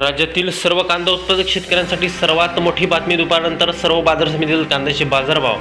राज्यातील सर्व कांदा उत्पादक शेतकऱ्यांसाठी सर्वात मोठी बातमी दुपारनंतर सर्व बाजार समितीतील कांद्याचे बाजारभाव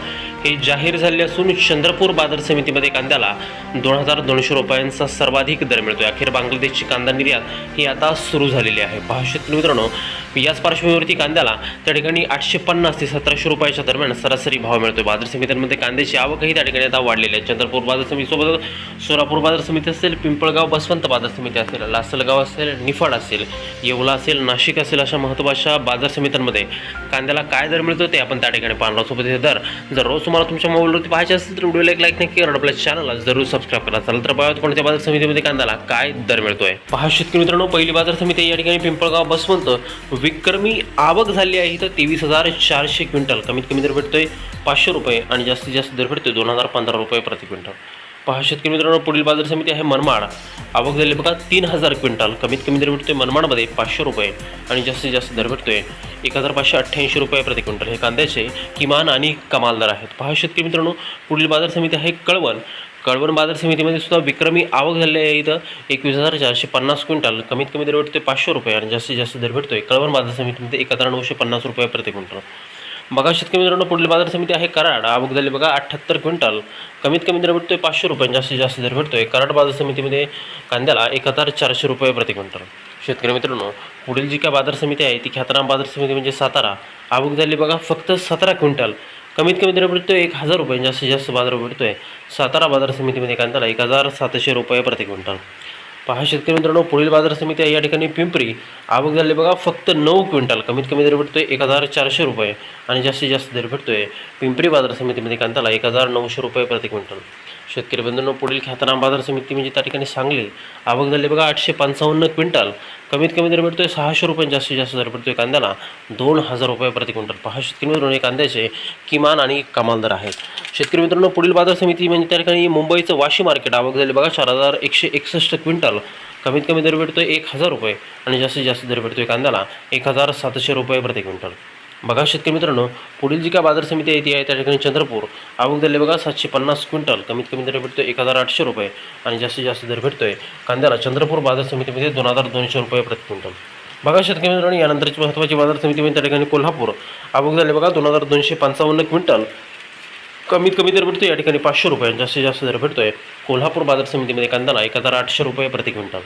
हे जाहीर झाले असून चंद्रपूर बाजार समितीमध्ये कांद्याला दोन हजार दोनशे रुपयांचा सर्वाधिक दर मिळतोय. अखेर बांगलादेशची कांदा निर्यात ही आता सुरू झालेली आहे. पहा शेतकरी मित्रांनो याच पार्श्वभूमीवरती कांद्याला त्या ठिकाणी आठशे पन्नास ते सतराशे रुपयाच्या दरम्यान सरासरी भाव मिळतोय. बाजार समित्यांमध्ये कांद्याची आवकही त्या ठिकाणी आता वाढलेली आहे. चंद्रपूर बाजार समितीसोबत सोलापूर बाजार समिती असेल पिंपळगाव बसवंत बाजार समिती असेल लासलगाव असेल निफाड असेल येवला असेल नाशिक असेल अशा महत्त्वाच्या बाजार समित्यांमध्ये कांद्याला काय दर मिळतो ते आपण त्या ठिकाणी पाहणार सोबत हे दर जर रोज तुम्हाला तुमच्या मोबाईलवरती पाहायचे असेल तर व्हिडिओला एक लाईक नक्की करा. आपल्या चॅनलला जरूर सबस्क्राईब करा. चालेल तर पाहूयात कोणत्या बाजार समितीमध्ये कांद्याला काय दर मिळतोय. पहा शेतकरी मित्रांनो पहिली बाजार समिती या ठिकाणी पिंपळगाव बसवंत विक्रमी आवक झाली आहे. इथं तेवीस हजार चारशे क्विंटल कमीत कमी दर भेटतोय. पाचशे रुपये आणि जास्तीत जास्त दर भेटतोय दोन हजार पंधरा रुपये प्रति क्विंटल. पहा शेतकरी मित्रांनो पुढील बाजार समिती आहे मनमाड. आवक झाली बघा तीन हजार क्विंटल. कमीत कमी दर भेटतोय मनमाडमध्ये पाचशे रुपये आणि जास्तीत जास्त दर भेटतोय एक हजार पाचशे अठ्ठ्याऐंशी रुपये प्रति क्विंटल. हे कांद्याचे किमान आणि कमाल दर आहेत. पहा शेतकरी मित्रांनो पुढील बाजार समिती आहे कळवण. कळवण बाजार समितीमध्ये सुद्धा विक्रमी आवक झालेली आहे इथं. एकवीस हजार चारशे पन्नास क्विंटल. कमीत कमी दर भेटतोय पाचशे रुपये आणि जास्तीत जास्त दर भेटतोय. कळवण बाजार समितीमध्ये एक हजार नऊशे पन्नास रुपये प्रति क्विंटल. बघा शेतकरी मित्रांनो पुढील बाजार समिती आहे कराड. आवक झाली बघा अठ्ठ्याहत्तर क्विंटल. कमीत कमी दर भेटतोय पाचशे रुपये जास्तीत जास्त दर भेटतोय. कराड बाजार समितीमध्ये कांद्याला एक हजार चारशे रुपये प्रति क्विंटल. शेतकरी मित्रांनो पुढील जी काय बाजार समिती आहे ती ख्यातनाम बाजार समिती म्हणजे सातारा. आवक झाली बघा फक्त सतरा क्विंटल. कमीत कमी दर भेटतो एक हजार रुपये जास्तीत जास्त बाजार भेटतो आहे सातारा बाजार समितीमध्ये कांद्याला एक हजार सातशे रुपये प्रति क्विंटल. पहा शेतकरी मित्रांनो पुढील बाजार समिती आहे या ठिकाणी पिंपरी. आवक झाली बघा फक्त नऊ क्विंटल. कमीत कमी दर भेटतोय एक हजार चारशे रुपये आणि जास्तीत जास्त दर भेटतोय पिंपरी बाजार समितीमध्ये कांद्याला एक हजार नऊशे रुपये प्रति क्विंटल. शेतकरी बंधूंना पुढील ख्यातनाम बाजार समिती म्हणजे त्या ठिकाणी सांगली आवक झाली बघा आठशे पंचावन्न क्विंटल. कमीत कमी दर भेटतोय सहाशे रुपये जास्तीत जास्त दर भेटतोय कांद्याला. दोन हजार रुपये प्रति क्विंटल. पहा शेतकरी मित्रांनो कांद्याचे किमान आणि कमाल दर आहेत. शेतकरी मित्रांनो पुढील बाजार समिती म्हणजे त्या ठिकाणी मुंबईचं वाशी मार्केट. आवक झाली बघा चार हजार एकशे एकसष्ट क्विंटल. कमीत कमी दर भेटतोय एक हजार रुपये आणि जास्तीत जास्त दर भेटतोय कांद्याला एक हजार सातशे रुपये प्रति क्विंटल. बघा शेतकरी मित्रांनो पुढील जी काय बाजार समिती आहे ती आहे त्या ठिकाणी चंद्रपूर. आवक झाले बघा सातशे पन्नास क्विंटल. कमीत कमी दर भेटतो एक हजार आठशे रुपये आणि जास्तीत जास्त दर भेटतो आहे कांद्याला चंद्रपूर बाजार समितीमध्ये दोन हजार दोनशे रुपये प्रति क्विंटल. बघा शेतकरी मित्रांनो यानंतरची महत्त्वाची बाजार समिती म्हणजे त्या ठिकाणी कोल्हापूर. आवक झाले बघा दोन हजार दोनशे पंचावन्न क्विंटल. कमीत कमी दर भेटतो या ठिकाणी पाचशे रुपये आणि जास्तीत जास्त दर भेटतो आहे कोल्हापूर बाजार समितीमध्ये कांद्याला एक हजार आठशे रुपये प्रति क्विंटल.